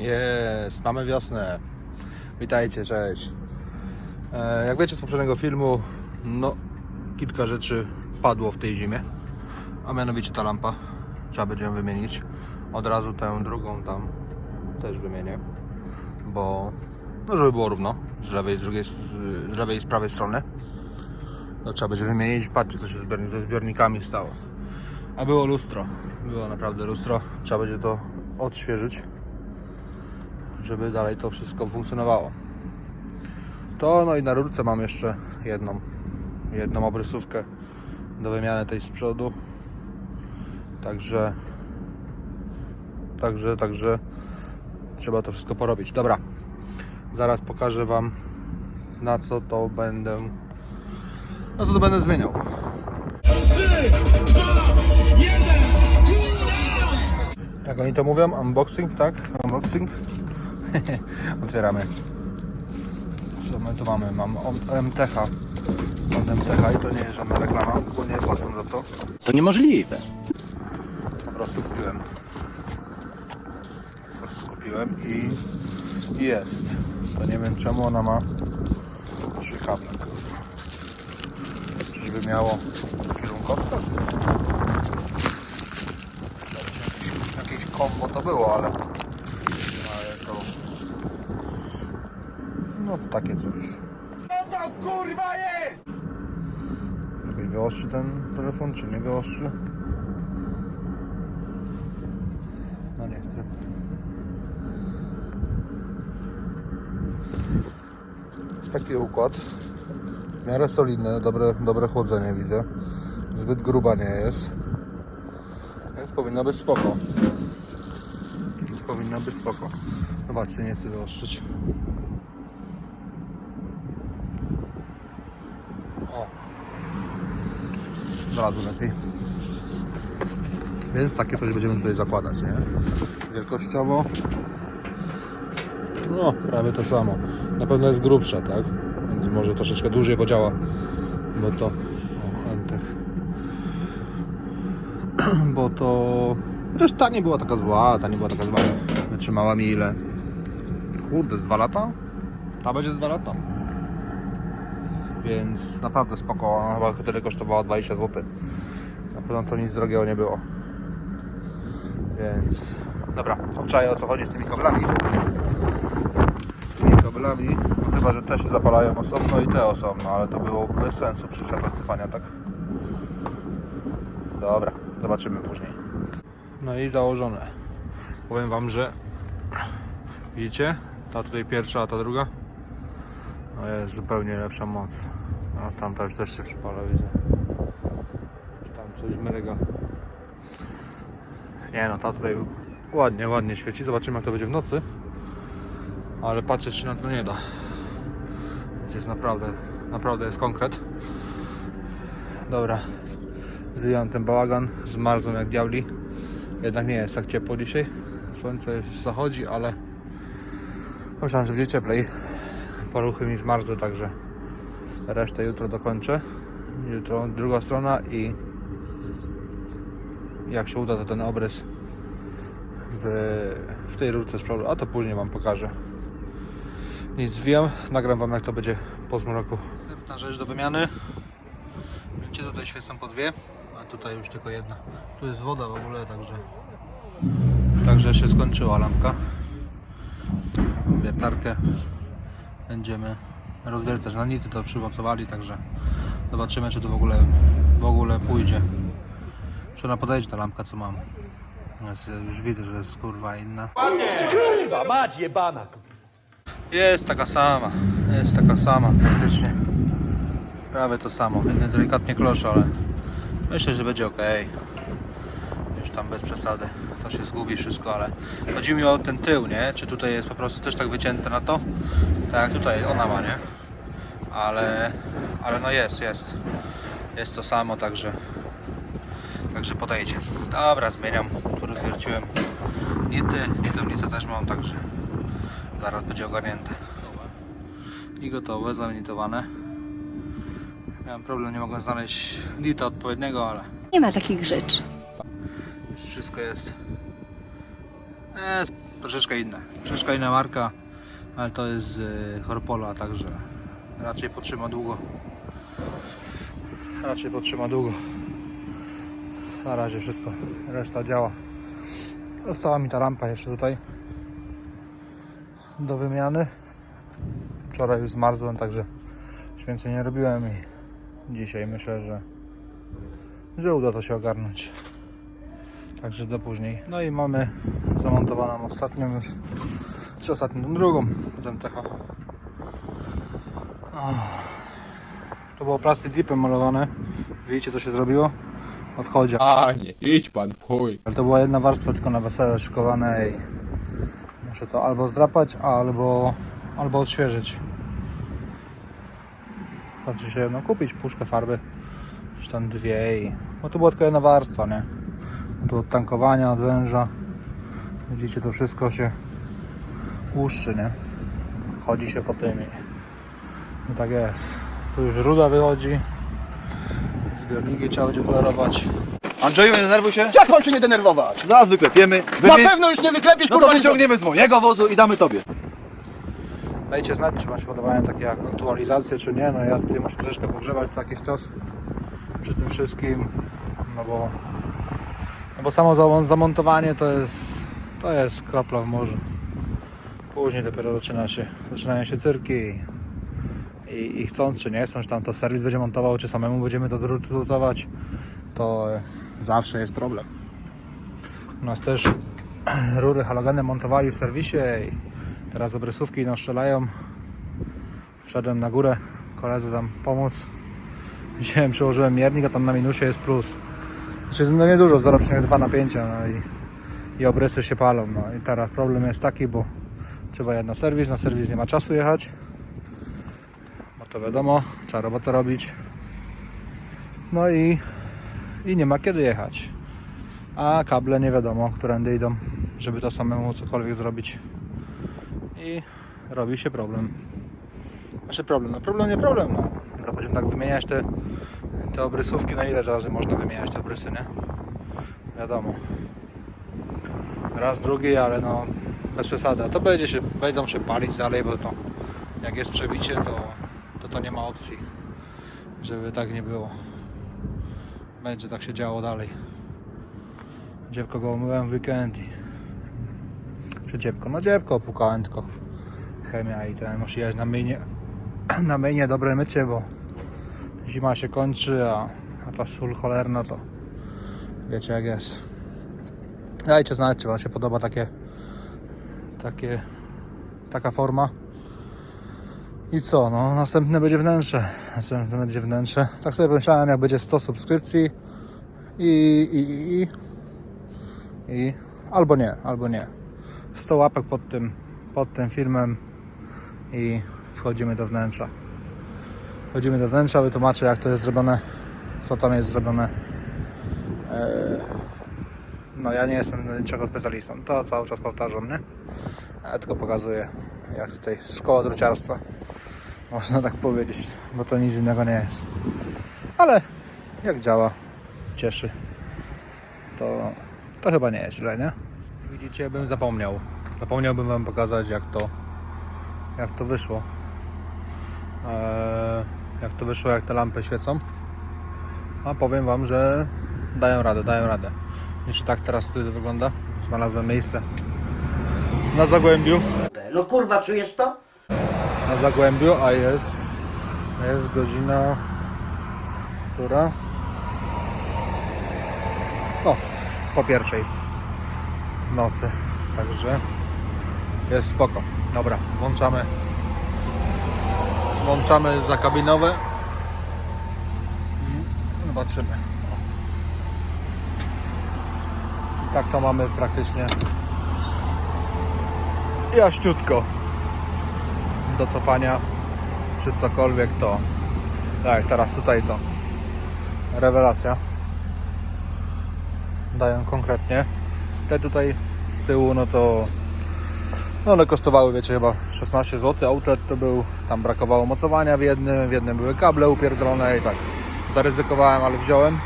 Jest, mamy wiosnę. Witajcie, cześć. E, jak wiecie z poprzedniego filmu, no kilka rzeczy padło w tej zimie. A mianowicie ta lampa. Trzeba będzie ją wymienić. Od razu tę drugą tam też wymienię. Bo, no żeby było równo. Z lewej, z drugiej, z lewej i z prawej strony. No trzeba będzie wymienić. Patrzcie co się ze zbiornikami stało. A było lustro. Było naprawdę lustro. Trzeba będzie to odświeżyć żeby dalej to wszystko funkcjonowało. To no i na rurce mam jeszcze jedną, jedną obrysówkę do wymiany tej z przodu. Także, także, także trzeba to wszystko porobić. Dobra, zaraz pokażę Wam na co to będę, na co to będę zmieniał. Jak oni to mówią? Unboxing, tak? Unboxing. Otwieramy. Co my tu mamy? Mam MTH. Od MTH i to nie jest żadna reklama, bo nie płacą za to. To niemożliwe. Po prostu kupiłem. Po prostu kupiłem i jest. To nie wiem czemu ona ma trzy kable. Czyżby miało kierunkowskaz? Jakieś, jakieś kombo to było, ale ale to no takie coś. Co to kurwa jest? Lepiej wyostrzy ten telefon, czy nie wyostrzy? No nie chcę. Taki układ. W miarę solidny, dobre, dobre chłodzenie widzę. Zbyt gruba nie jest. Więc powinno być spoko. Więc powinno być spoko. Zobaczcie, nie chcę wyostrzyć. O, od razu lepiej. Więc takie coś będziemy tutaj zakładać, nie? Wielkościowo no, prawie to samo. Na pewno jest grubsza, tak? Więc może troszeczkę dłużej podziała. Bo to... O, Antech. Bo to... Też ta nie była taka zła, ta nie była taka zła. Wytrzymała mi ile? Kurde, z dwa lata? Ta będzie z dwa lata. Więc naprawdę spoko. Chyba tyle kosztowała 20 zł. Na pewno to nic drogiego nie było. Więc dobra, obczaję o co chodzi z tymi kablami. Z tymi kablami, no chyba że te się zapalają osobno i te osobno, ale to było bez sensu przy zapracowania, tak? Dobra, zobaczymy później. No i założone. Powiem Wam, że widzicie? Ta tutaj pierwsza, a ta druga. No jest zupełnie lepsza moc. A tamta już też się przypala, widzę. Tam coś mryga. Nie no, ta tutaj ładnie, ładnie świeci. Zobaczymy jak to będzie w nocy. Ale patrzeć się na to nie da. Więc jest naprawdę, naprawdę jest konkret. Dobra. Zwijam ten bałagan. Zmarzłem jak diabli. Jednak nie jest tak ciepło dzisiaj. Słońce już zachodzi, ale myślałem, że będzie cieplej. Paluchy mi zmarzły, także resztę jutro dokończę. Jutro druga strona i jak się uda to ten obrys w, w tej rurce z przodu, a to później Wam pokażę. Nic wiem, nagram Wam jak to będzie po zmroku. Następna rzecz do wymiany. Widzicie, tutaj świecą po dwie, a tutaj już tylko jedna. Tu jest woda w ogóle, także także się skończyła lampka. Wiertarkę będziemy rozwiercać na nity, to przymocowali, także zobaczymy czy to w ogóle w ogóle pójdzie. Czy ona podejdzie ta lampka co mam. Jest, już widzę, że jest kurwa inna. Kurwa mać jebana. Jest taka sama, jest taka sama praktycznie. Prawie to samo, inny delikatnie klosz, ale myślę, że będzie ok. Już tam bez przesady, to się zgubi wszystko, ale chodzi mi o ten tył, nie? Czy tutaj jest po prostu też tak wycięte na to? Tak jak tutaj ona ma, nie? Ale, ale no jest, jest. Jest to samo, także także podejdzie. Dobra, zmieniam, tu rozwierciłem nity, nitownicę też mam, także zaraz będzie ogarnięte. I gotowe, zanitowane. Miałem problem, nie mogłem znaleźć nita odpowiedniego, ale Nie ma takich rzeczy. Wszystko jest, jest troszeczkę inne. Troszeczkę inna marka, ale to jest z Horpola, także raczej potrzyma długo. Raczej potrzyma długo. Na razie wszystko, reszta działa. Została mi ta lampa jeszcze tutaj do wymiany. Wczoraj już zmarzłem, także już więcej nie robiłem i dzisiaj myślę, że, że uda to się ogarnąć. Także do później. No i mamy zamontowaną ostatnią już, czy ostatnią, tą drugą z MTH. To było plasty dipem malowane. Widzicie co się zrobiło? Odchodzi. A nie, idź pan w chuj. Ale to była jedna warstwa tylko na wesele szykowane i muszę to albo zdrapać, albo, albo odświeżyć. Znaczy się, no kupić puszkę farby, czy tam dwie i... No to była tylko jedna warstwa, nie? No to od tankowania, od węża. Widzicie, to wszystko się łuszczy, nie? Chodzi się po tym i... No tak jest. Tu już ruda wychodzi. Zbiorniki trzeba będzie polerować. Andrzeju, nie denerwuj się. Jak mam się nie denerwować? Zaraz wyklepiemy. Na Wymi- pewno już nie wyklepiesz, No to kurwa, wyciągniemy z mojego wozu i damy tobie. Dajcie znać, czy Wam się podobają takie aktualizacje, czy nie. No ja tutaj muszę troszeczkę pogrzebać co jakiś czas przy tym wszystkim, no bo, no bo samo za- zamontowanie to jest, to jest kropla w morzu. Później dopiero zaczyna się, zaczynają się cyrki i, i, chcąc czy nie chcąc, czy tam to serwis będzie montował, czy samemu będziemy to drutować, to zawsze jest problem. U nas też rury halogeny montowali w serwisie i teraz obrysówki no strzelają. Wszedłem na górę, koledze tam pomóc. Wziąłem, przyłożyłem miernik, a tam na minusie jest plus. Znaczy no niedużo, 0,2 napięcia no i, i obrysy się palą. No i teraz problem jest taki, bo trzeba jechać na serwis, na serwis nie ma czasu jechać. Bo to wiadomo, trzeba robotę robić. No i, i nie ma kiedy jechać. A kable nie wiadomo, którędy idą, żeby to samemu cokolwiek zrobić. I robi się problem. Znaczy problem, no problem nie problem, no. Tylko tak wymieniać te, te obrysówki, no ile razy można wymieniać te obrysy, nie? Wiadomo. Raz, drugi, ale no bez przesady. To będzie się, będą się palić dalej, bo to jak jest przebicie, to to, to nie ma opcji, żeby tak nie było. Będzie tak się działo dalej. Dziewko go umyłem w weekend i... Czy dziewko? No dziewko opukałem tylko. Chemia i ten muszę jechać na myjnie. Na myjnie dobre mycie, bo zima się kończy, a, a ta sól cholerna to wiecie jak jest. Dajcie znać, czy wam się podoba takie takie taka forma. I co, no następne będzie wnętrze. Następne będzie wnętrze. Tak sobie pomyślałem, jak będzie 100 subskrypcji i, i, i, i i albo nie, albo nie. 100 łapek pod tym, pod tym filmem i wchodzimy do wnętrza. Wchodzimy do wnętrza, wytłumaczę jak to jest zrobione, co tam jest zrobione. Eee, No ja nie jestem niczego specjalistą, to cały czas powtarzam, nie? Ja tylko pokazuję jak tutaj szkoła druciarstwa. Można tak powiedzieć, bo to nic innego nie jest. Ale jak działa, cieszy to, to chyba nie jest źle, nie? Widzicie, bym zapomniał. Zapomniałbym Wam pokazać, jak to, jak to wyszło. Eee, jak to wyszło, jak te lampy świecą. A powiem Wam, że dają radę, dają radę. Jeszcze tak teraz tutaj wygląda. Znalazłem miejsce na Zagłębiu. No kurwa, czujesz to? Na Zagłębiu, a jest, jest godzina, która? O, po pierwszej w nocy. Także jest spoko. Dobra, włączamy. Włączamy zakabinowe. I Zobaczymy. I tak to mamy praktycznie jaśniutko do cofania czy cokolwiek to tak teraz tutaj to rewelacja dają konkretnie te tutaj z tyłu no to no one kosztowały wiecie chyba 16 zł outlet to był tam brakowało mocowania w jednym w jednym były kable upierdolone i tak zaryzykowałem ale wziąłem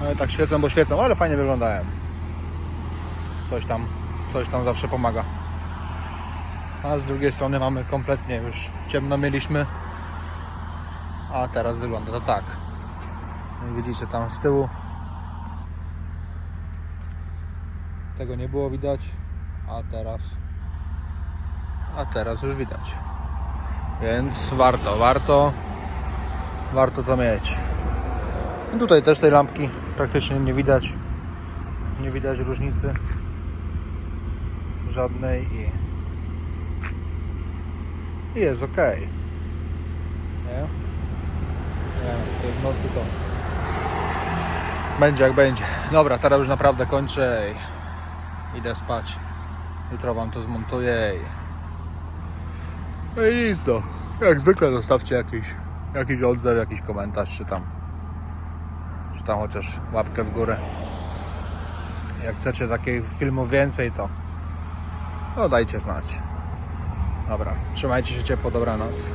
no i tak świecą bo świecą ale fajnie wyglądają coś tam coś tam zawsze pomaga. A z drugiej strony mamy kompletnie już ciemno mieliśmy. A teraz wygląda to tak. Widzicie tam z tyłu. Tego nie było widać, a teraz a teraz już widać. Więc warto, warto warto to mieć. I tutaj też tej lampki praktycznie nie widać. Nie widać różnicy żadnej i i jest ok. Nie? Nie, to w nocy to będzie jak będzie. Dobra, teraz już naprawdę kończę i idę spać. Jutro wam to zmontuję i no i nic no. Jak zwykle zostawcie jakiś, jakiś odzew, jakiś komentarz, czy tam czy tam chociaż łapkę w górę. Jak chcecie takich filmów więcej, to no dajcie znać. Dobra, trzymajcie się ciepło, dobranoc.